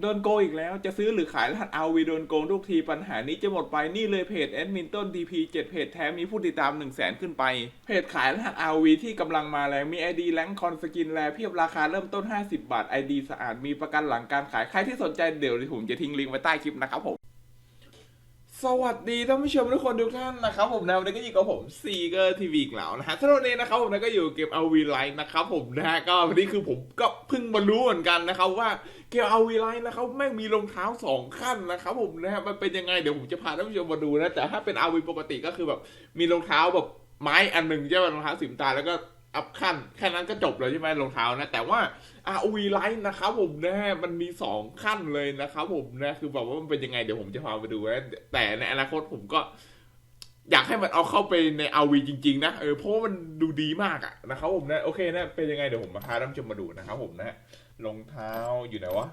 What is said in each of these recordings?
โดนโกงอีกแล้วจะซื้อหรือขายรหัส RV โดนโกงทุกทีปัญหานี้จะหมดไปนี่เลยเพจแอดมินต้น TP 7เพจแท้มีผู้ติดตาม 1 0 0 0 0แสนขึ้นไป เพจขายรหัส RV ที่กำลังมาแรงมี ID แลงคอนสกินแลเพียบราคาเริ่มต้น 50 บาท ID สะอาดมีประกันหลังการขายใครที่สนใจเดี๋ยวผมจะทิ้งลิงก์ไว้ใต้คลิปนะครับผม สวัสดีท่านผู้ชมทุกคนทุกท่านนะครับผมนะวันนี้ก็อยู่กับผมซีเกอร์ทีวีอีกแล้วนะฮะสำหรับวันนี้นะครับผมนะก็อยู่เกม RV Live นะครับผมนะฮะก็วันนี้คือผมก็เพิ่งมารู้เหมือนกันนะครับว่าเกม RV Live นะครับแม่งมีรองเท้าสองขั้นนะครับผมนะฮะมันเป็นยังไงเดี๋ยวผมจะพาท่านผู้ชมมาดูนะแต่ถ้าเป็น RV ปกติก็คือแบบมีรองเท้าแบบไม้อันหนึ่งใช่ไหมรองเท้าสิมตาแล้วก็ อัพขั้นแค่นั้นก็จบเลยใช่ไหมรองเท้านะ แต่ว่า RV Live นะครับผมนะมันมีสองขั้นเลยนะครับผมนะคือแบบว่ามันเป็นยังไงเดี๋ยวผมจะพาไปดูนะแต่ในอนาคตผมก็ อยากให้มันเอาเข้าไปใน RV จริง ๆ นะเออเพราะว่ามันดูดีมากอะนะครับผมนะโอเคนะเป็นยังไงเดี๋ยวผมมาพาท่านผู้ชมมาดูนะครับผมนะรองเท้าอยู่ไหนวะ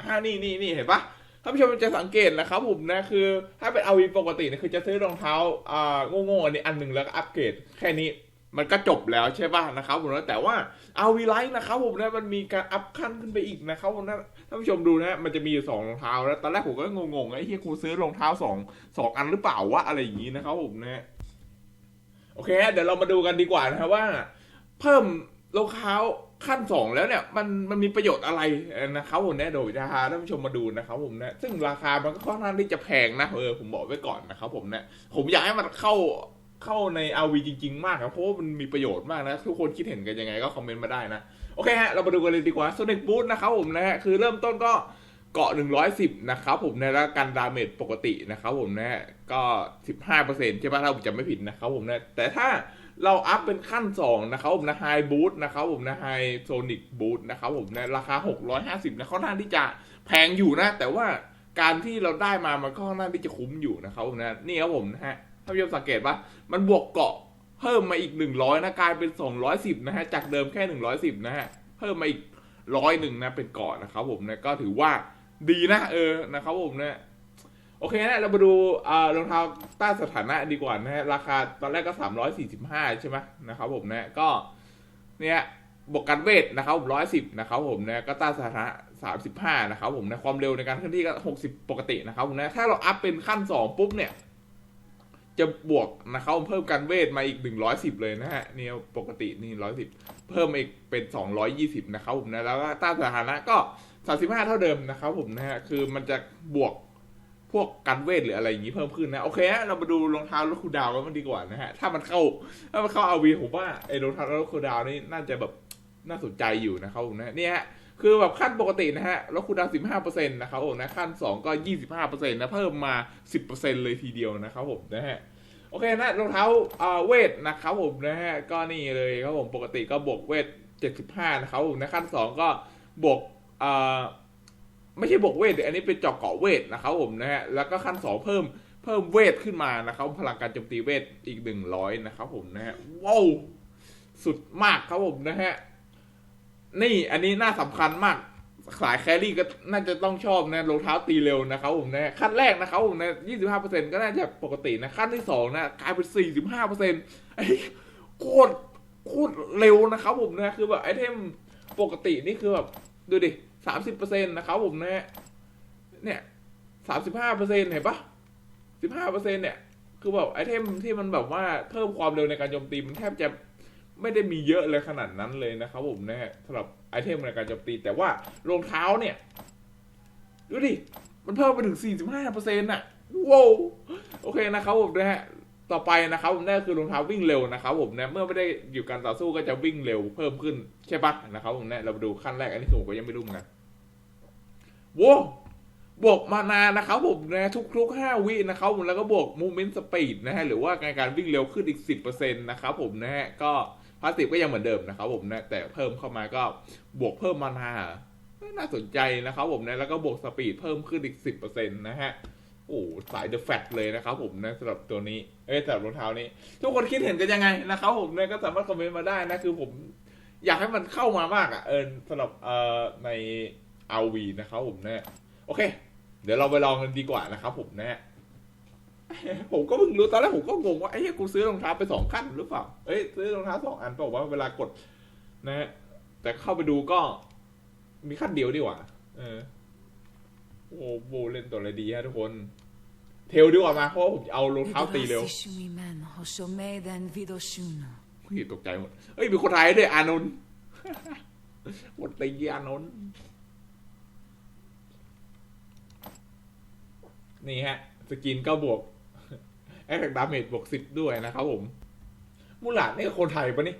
อ่านี่นี่นี่เห็นปะท่านผู้ชมจะสังเกตนะครับผมนะคือ ถ้าเป็น RV ปกติเนี่ยคือจะซื้อรองเท้าอ่าโง่ๆอันนี้อันหนึ่งแล้วก็อัปเกรดแค่นี้ มันก็จบแล้วใช่ป่ะนะครับผมนะแต่ว่า RV Light นะครับผมนะมันมีการอัพขั้นขึ้นไปอีกนะครับผมนะท่านผู้ชมดูนะ มันจะมีอยู่สองรองเท้าแล้วตอนแรกผมก็งงๆไอ้เฮียกูซื้อรองเท้าสองสองอันหรือเปล่าวะอะไรอย่างนี้นะครับผมนะโอเคเดี๋ยวเรามาดูกันดีกว่านะครับว่า เพิ่มรองเท้าขั้นสองแล้วเนี่ยมันมันมีประโยชน์อะไรนะครับผมนะโดยจะพาท่านผู้ชมมาดูนะครับผมนะซึ่งราคามันก็ค่อนข้างที่จะแพงนะเออผมบอกไว้ก่อนนะครับผมนะผมอยากให้มันเข้า เข้าใน RV จริง ๆ มากครับเพราะว่ามันมีประโยชน์มากนะ ทุกคนคิดเห็นกันยังไงก็คอมเมนต์มาได้นะ โอเคฮะ เรามาดูกันเลยดีกว่า Sonic Boot นะครับผมนะฮะ คือเริ่มต้นก็เกาะ 110 นะครับผมนะแล้วกันดาเมจปกตินะครับผมนะฮะก็ 15%ใช่ไหมถ้าผมจำไม่ผิดนะครับผมนะ แต่ถ้าเราอัพเป็นขั้น 2 นะครับผมนะ High Boot นะครับผมนะ High Sonic Boot นะครับผมนะราคา 650นะค่อนข้างที่จะแพงอยู่นะ แต่ว่าการที่เราได้มามันก็ค่อนข้างที่จะคุ้มอยู่นะครับผมนะ นี่ครับผมนะฮะานผู้ชมสังเกตปะมันบวกเกาะเพิ่มมาอีก100นะกลายเป็น210นะฮะจากเดิมแค่110นะฮะเพิ่มมาอีกร้อยหนึ่งนะเป็นเกาะนะครับผมนะก็ถือว่าดีนะเออนะครับผมนะโอเคนะเรามาดูรองเท้าต้านสถานะดีกว่านะฮะราคาตอนแรกก็345ใช่ไหมนะครับผมนะก็เนี่ยบวกกันเวทนะครับผม110นะครับผมนะก็ต้านสถานะ35นะครับผมนะความเร็วในการเคลื่อนที่ก็60ปกตินะครับผมนะถ้าเราอัพเป็นขั้น2ปุ๊บเนี่ย จะบวกนะครับเพิ่มการเวทมาอีก110เลยนะฮะนี่ปกตินี่110เพิ่มอีกเป็น220นะครับผมนะแล้วก็ต้านสถานะก็35เท่าเดิมนะครับผมนะฮะคือมันจะบวกพวกการเวทหรืออะไรอย่างนี้เพิ่มขึ้นนะ โอเคฮะเรามาดูรองเท้ารถคูดาวกันมันดีกว่านะฮะถ้ามันเข้าถ้ามันเข้าอาวีผมว่าไอ้รองเท้ารถคูดาวนี่น่าจะแบบน่าสนใจอยู่นะครับผมนะเนี่ยฮะ คือแบบขั้นปกตินะฮะรถคูลดาวน์15%นะครับผมนะขั้น2ก็25%นะเพิ่มมา10%เลยทีเดียวนะครับผมนะฮะโอเคนะรองเท้าเวทนะครับผมนะฮะก็นี่เลยครับผมปกติก็บวกเวท75นะครับผมนะขั้น2ก็บวกอ่าไม่ใช่บวกเวทอันนี้เป็นเจาะเกาะเวทนะครับผมนะฮะแล้วก็ขั้น2เพิ่มเพิ่มเวทขึ้นมานะครับพลังการโจมตีเวทอีก100นะครับผมนะฮะว้าวสุดมากครับผมนะฮะ นี่อันนี้น่าสำคัญมาก สายแครี่ก็น่าจะต้องชอบนะรองเท้าตีเร็วนะครับผมนะขั้นแรกนะครับผมนะยี่สิบห้าเปอร์เซ็นก็น่าจะปกตินะขั้นที่สองนะกลายเป็นสี่สิบห้าเปอร์เซ็นต์ไอ้โคตรโคตรเร็วนะครับผมนะคือแบบไอเทมปกตินี่คือแบบดูดิสามสิบเปอร์เซ็นต์นะครับผมนะเนี่ยสามสิบห้าเปอร์เซ็นต์เห็นปะสิบห้าเปอร์เซ็นต์เนี่ยคือแบบไอเทมที่มันแบบว่าเพิ่มความเร็วในการโจมตีมันแทบจะ ไม่ได้มีเยอะเลยขนาดนั้นเลยนะครับผมนะฮะสำหรับไอเทมในการโจมตี แต่ว่ารองเท้าเนี่ย ดูดิ มันเพิ่มไปถึง 45เปอร์เซ็นต์่ะว้าวโอเคนะครับผมนะฮะต่อไปนะครับผมนั่นคือรองเท้าวิ่งเร็วนะครับผมนะเมื่อไม่ได้อยู่การต่อสู้ก็จะวิ่งเร็วเพิ่มขึ้นใช่ปะนะครับผมนะเรามาดูขั้นแรกอันนี้ผมก็ยังไม่รู้เหมือนกันว้าว บวกมานานะครับผมนะทุกๆ 5 วินะครับผมแล้วก็บวก movement speed นะฮะหรือว่าการการวิ่งเร็วขึ้นอีก 10%นะครับผมนะฮะก็พาสติฟก็ยังเหมือนเดิมนะครับผมนะแต่เพิ่มเข้ามาก็บวกเพิ่มมานาน่าสนใจนะครับผมนะแล้วก็บวกสปีดเพิ่มขึ้นอีก 10%นะฮะโอ้สายเดอะแฟตเลยนะครับผมนะสำหรับตัวนี้เอ้ยสำหรับรองเท้านี้ ทุกคนคิดเห็นกันยังไงนะครับผมนะก็สามารถคอมเมนต์มาได้นะคือผมอยากให้มันเข้ามามากอะเออสำหรับเอ่อในอวีนะครับผมนะโอเค เดี๋ยวเราไปลองกันดีกว่านะครับผมนะผมก็เพิ่งรู้ตอนแรกผมก็งงว่าไอ้เหี้ยกูซื้อรองเท้าไปสองขั้นหรือเปล่าเอ้ยซื้อรองเท้าสองอันเปล่าว่าเวลากด นะฮะแต่เข้าไปดูก็มีขั้นเดียวดีกว่า เออ โอ้โหเล่นตัวอะไรดีฮะทุกคน เทลดีกว่ามาเพราะว่าผมจะเอารองเท้าตีเร็ว Grazie men, ho shomeden vidoshun. เฮ้ยตกใจหมดเฮ้ยมีคนไทยด้วยอานนท์หมดตีอานนท์ นี่ฮะ สกินก็บวกแอคแท็กดาเมจบวกสิบด้วยนะครับผม มูหลาดนี่คนไทยปะนี่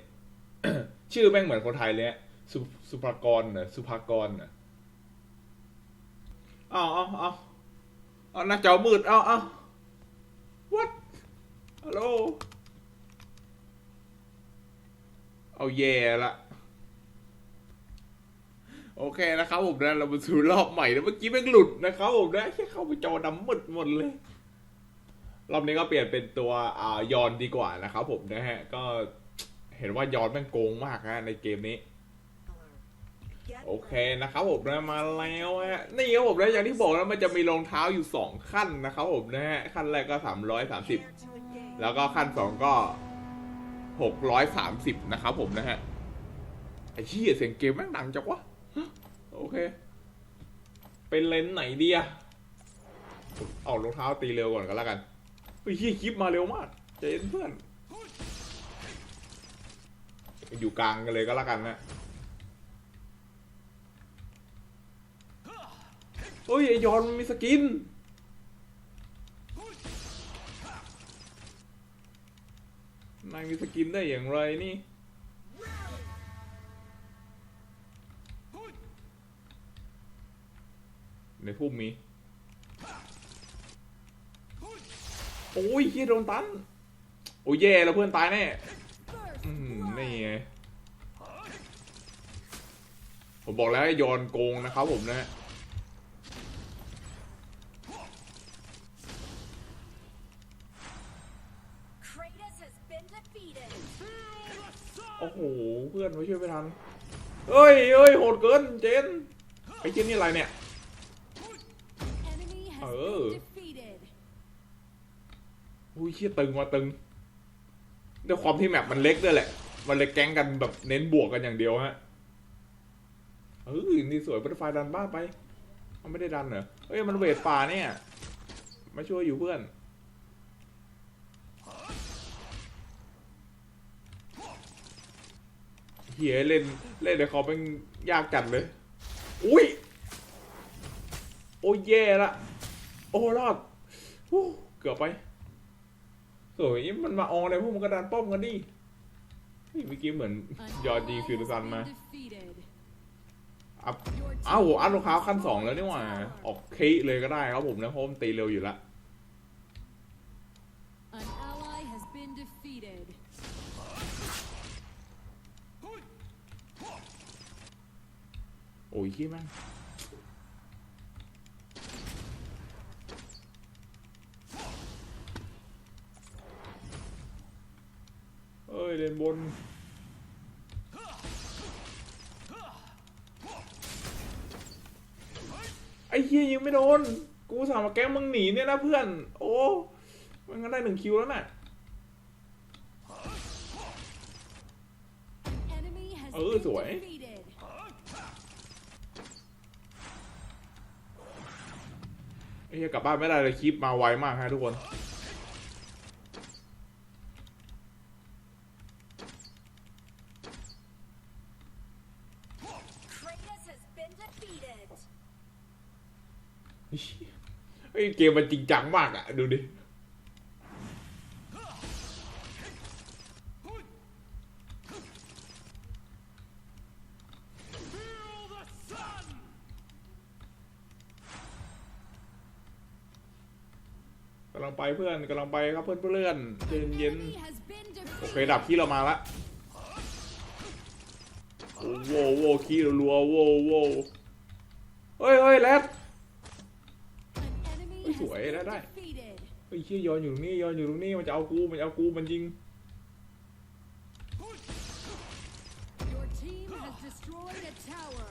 ชื่อแม่งเหมือนคนไทยเลยฮะสุสุภากรเหรอสุภากรเหรอเอาเอาเอาเอาหน้าจอมืดเอาเอา what ฮัลโหลเอาแย่ละ โอเคนะครับผมนะเรามาสู่รอบใหม่นะเมื่อกี้แม่งหลุดนะครับผมนะแค่เข้าไปจอดำมืดหมดเลย รอบนี้ก็เปลี่ยนเป็นตัวอ่ายอนดีกว่านะครับผมนะฮะ ก็เห็นว่ายอนแม่งโกงมากนะในเกมนี้ โอเคนะครับผมนะมาแล้วฮะนี่ครับผมนะอย่างที่บอกแล้วมันจะมีรองเท้าอยู่สองขั้นนะครับผมนะฮะขั้นแรกก็สามร้อยสามสิบแล้วก็ขั้นสองก็หกร้อยสามสิบนะครับผมนะฮะไอ้เหี้ยเสียงเกมแม่งดังจังวะ โอเค เป็นเลนส์ไหนดีอะเอารองเท้าตีเร็วก่อนก็แล้วกันไอ้เหี้ยคลิปมาเร็วมากใจนเพื่อน อยู่กลางกันเลยก็แล้วกันนะเฮ้ยไอยอนมันมีสกิน นายมีสกินได้อย่างไรนี่ ในพุ่มมีโอ้ยเฮียโดนตัน โอ้ยแย่แล้วเพื่อนตายแน่อืมนี่ไงผมบอกแล้วให้โยนโกงนะครับผมนะ Kratos has been defeated. โอ้โห เพื่อนมาช่วยไม่ทันเฮ้ยเฮ้ยโหดเกินเจนไอ้เจนนี่อะไรเนี่ย Enemy has Oh. been defeated. อุ้ยเชี่ยตึงมาตึงด้วยความที่แมปมันเล็กด้วยแหละ มันเลยแก๊งกันแบบเน้นบวกกันอย่างเดียวฮะเออนี่สวยบัตเตอร์ไฟดันบ้านไป มันไม่ได้ดันเหรอเฮ้ยมันเวทป่าเนี่ย มาช่วยอยู่เพื่อนเฮียเล่นเล่นเดี๋ยวเขาเป็นยากจัดเลย อุ้ย โอ้ยแย่ละ โอ้รอดเกือบไปสวยมันมาออนอะไรพวกมันกระดานป้อมกันดิเมื่อกี้เหมือนยอดยิงฟิลซันมาอัพอ้าวอัพรองเท้าขั้นสองแล้วนี่หว่า ออกเคเลยก็ได้ครับผมนะเพราะมันตีเร็วอยู่ละโอ้ยขี้แม่ง เอ้ยเลนบนไอ้เฮียยิงไม่โดน กูสามารถแกล้งมึงหนีเนี่ยนะเพื่อน โอ้มันก็ได้หนึ่งคิวแล้วน่ะ Enemy has Ừ, been sủa. defeated. ไอ้เฮียกลับบ้านไม่ได้เลยคลิปมาไวมากฮะทุกคน Kratos has been defeated. ไอ้ย เกมมันจริงจังมากอะดูดิกำลังไปเพื่อนกำลังไปครับเพื่อนเพื่อนเย็นเย็นโอเคดับขี้เรามาละโอ้โว้ขี้รัวโว้โว้เฮ้ยเฮ้ยแรด An enemy Ui, has sủa, been đã đây. defeated. ไอ้ยเชี่ยยอนอยู่ตรงนี้ยอนอยู่ตรงนี้มันจะเอากูมันจะเอากูมันยิง Your team has destroyed a tower.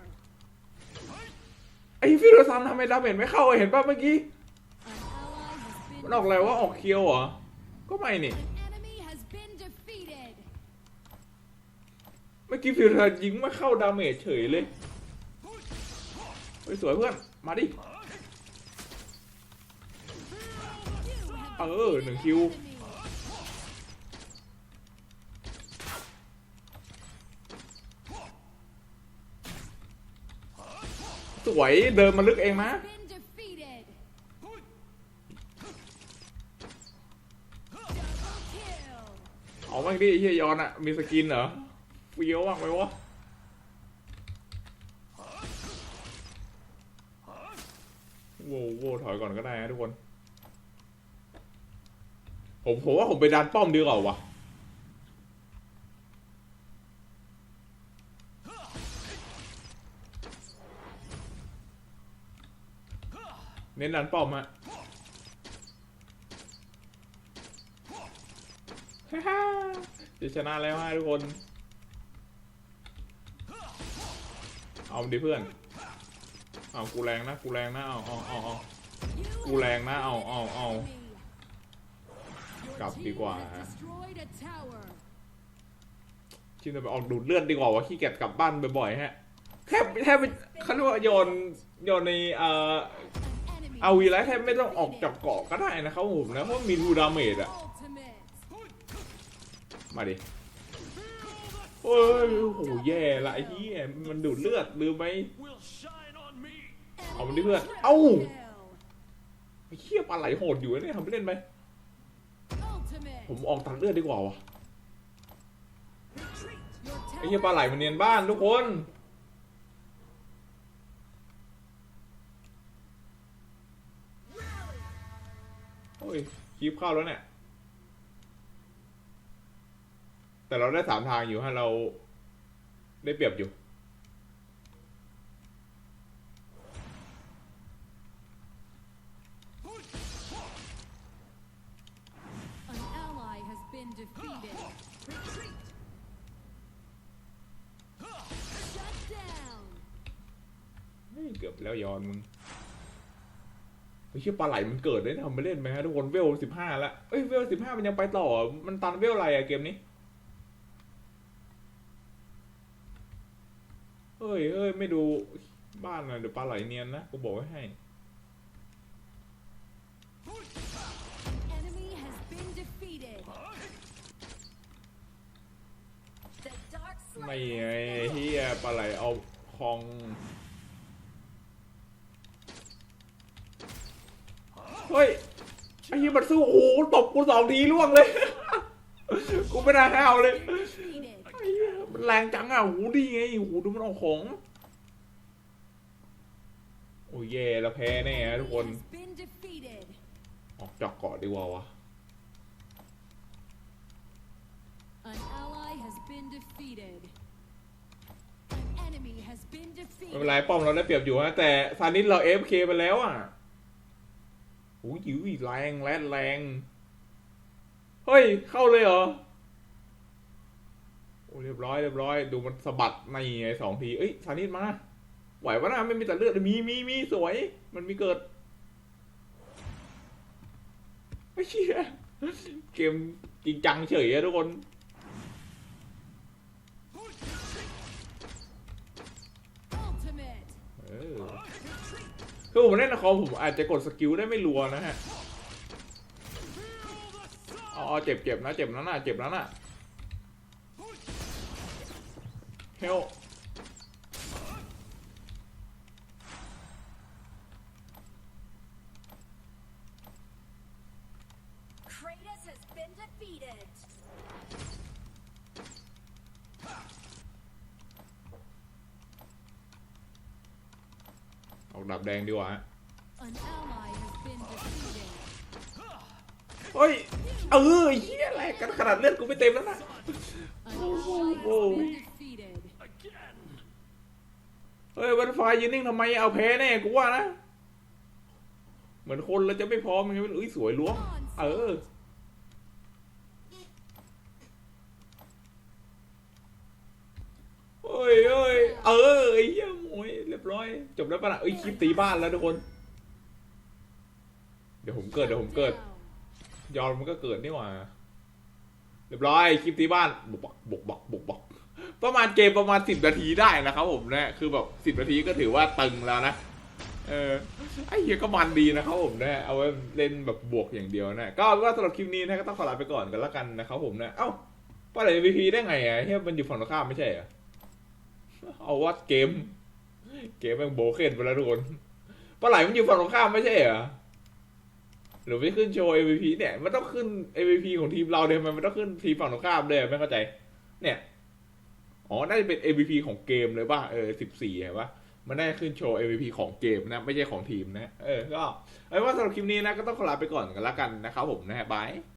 ไอ้ฟิโรซันทำไมดาเมจไม่เข้าอะเห็นป่ะเมื่อกี้ An ally has been มันออกอะไรว่าออกเคียวเหรอก็ไม่นี่ An enemy has been defeated. เมื่อกี้ฟิโรซันยิงไม่เข้าดาเมจเฉยเลยเฮ้ยสวยเพื่อนมาดิ เออหนึ่งคิวสวยเดินมาลึกเองมะเอาบ้างดิเฮียยอนอะมีสกินเหรอเฟี้ยวบ้างไหมวะโว้โว้ถอยก่อนก็ได้นะทุกคน ผมผมว่าผมไปดันป้อมดีกว่าวะเน้นดันป้อมฮะฮ่าจะชนะแล้วฮะทุกคน เอาดิเพื่อน เอากูแรงนะ กูแรงนะ เอาเอาเอาเอากูแรงนะ เอาเอาเอา กลับ Your ดี team กว่า has destroyed a tower. ชิมจะไปออกดูดเลือดดีกว่าวะขี้เกียจกลับบ้านบ่อยๆฮะแทบแทบไม่เขาเรียกว่าโยนโยนในเอ่อ An enemy เอาวีแล้วแทบไม่ต้องออกจากเกาะก็ได้นะครับผมนะเพราะมีรูดาเมจอะ ultimate. มาดิโอ้ยโอ้โหแย่ละไอ้เหี้ยมันดูดเลือดลืมไหม will shine on me. เอามันดิเพื่อนเอ้า Kill. ไอ้เหี้ยปลาไหลโหดอยู่นะเนี่ยทำไปเล่นไป Ultimate. ผมออกตัดเลือดดีกว่าวะ Your ไอ้เหี้ย tower ปลาไหลมันเนียนบ้านทุกคนโอ้ยคีบเข้าแล้วเนี่ย แต่เราได้สามทางอยู่ฮะเราได้เปรียบอยู่ เฮ้ยเกือบแล้วยอนมึงไอ้เชี่ยปลาไหลมันเกิดได้ทำไปเล่นไหมฮะทุกคนเวลสิบห้าละเอ้ยเวลสิบห้ามันยังไปต่อ มันตันเวลอะไรอะเกมนี้เฮ้ยเฮ้ยไม่ดูบ้านนะเดี๋ยวปลาไหลเนียนนะกูบอกไว้ให้ Enemy has been defeated. The dark ไม่ slayer ไง has เฮียปลาไหลเอาคอง เฮ้ยไอ้เฮียมันสู้โอ้โหตบกูสองทีล่วงเลย กูไม่น่าห้าวเลย been defeated. ไอ้เหี้ยมันแรงจังอะหูดีไงหูดูมันออกของ โอ้ยแย่แล้วแพ้แน่ฮะทุกคน Has been defeated. ออกจากเกาะดีกว่าวะ An ally has been defeated. An enemy has been ไม่เป็นไร defeated. ป้อมเราได้เปรียบอยู่ฮะแต่ซานิสเราเอฟเคไปแล้วอะ โอ้ยยิวแรงแรงแรง เฮ้ย เข้าเลยเหรอ โอ้เรียบร้อยเรียบร้อย ดูมันสะบัดในไงสองที เอ้ยซานิสมา ไหวปะนะไม่มีแต่เลือด มีมีมีสวย มันมีเกิดไม่เชี่ยเกมจริงจังเฉยอะทุกคน คือผมเล่นนะคอผมอาจจะกดสกิลได้ไม่รัวนะฮะอ๋อเจ็บเจ็บนะเจ็บนะน่ะเจ็บนะน่ะเฮล Kratos has been defeated. ดับแดงดีกว่าเฮ้ย เออเฮียอะไรกันขนาดเลือดกูไม่เต็มแล้วนะ An ally has Whoa. been defeated. Again. เฮ้ยวันไฟยืนนิ่งทำไมเอาแพ้แน่กูว่านะ เหมือนคนเราจะไม่พร้อมไงไม่รู้อุ้ยสวยล้วง เออ เฮ้ยเฮ้ยเออไอ้เหี้ยโอ้ยเรียบร้อย จบแล้วปะนะเอ้ยคลิปตีบ้านแล้วทุกคน เดี๋ยวผมเกิดเดี๋ยวผมเกิด ยอนมันก็เกิดนี่หว่าเรียบร้อยคลิปตีบ้านบุกบักบุกบักบุกบักประมาณเกมประมาณสิบนาทีได้นะครับผมนะคือแบบสิบนาทีก็ถือว่าตึงแล้วนะเออไอ้เหี้ยก็มันดีนะครับผมนะเอาไว้เล่นแบบบวกอย่างเดียวนะก็ว่าสำหรับคลิปนี้นะก็ต้องขอลาไปก่อนกันละกันนะครับผมนะเอ้าปล่อย MVP ได้ไงอะเฮียมันอยู่ฝั่งตรงข้ามไม่ใช่เหรอเอาว่าเกม เกมแม่งโบเคนไปแล้วทุกคนปลาไหลมันอยู่ฝั่งตรงข้ามไม่ใช่เหรอหรือไม่ขึ้นโชว์ MVP เนี่ย มันต้องขึ้น MVP ของทีมเราเลยมันมันต้องขึ้นทีมฝั่งตรงข้ามเลยไม่เข้าใจ เนี่ย อ๋อ น่าจะเป็น MVP ของเกมเลยป่ะ เออสิบสี่เห็นป่ะ มันได้ขึ้นโชว์ MVP ของเกมนะ ไม่ใช่ของทีมนะ เออ ก็ เอาว่าสำหรับคลิปนี้นะ ก็ต้องขอลาไปก่อนกันละกันนะครับผมนะฮะบาย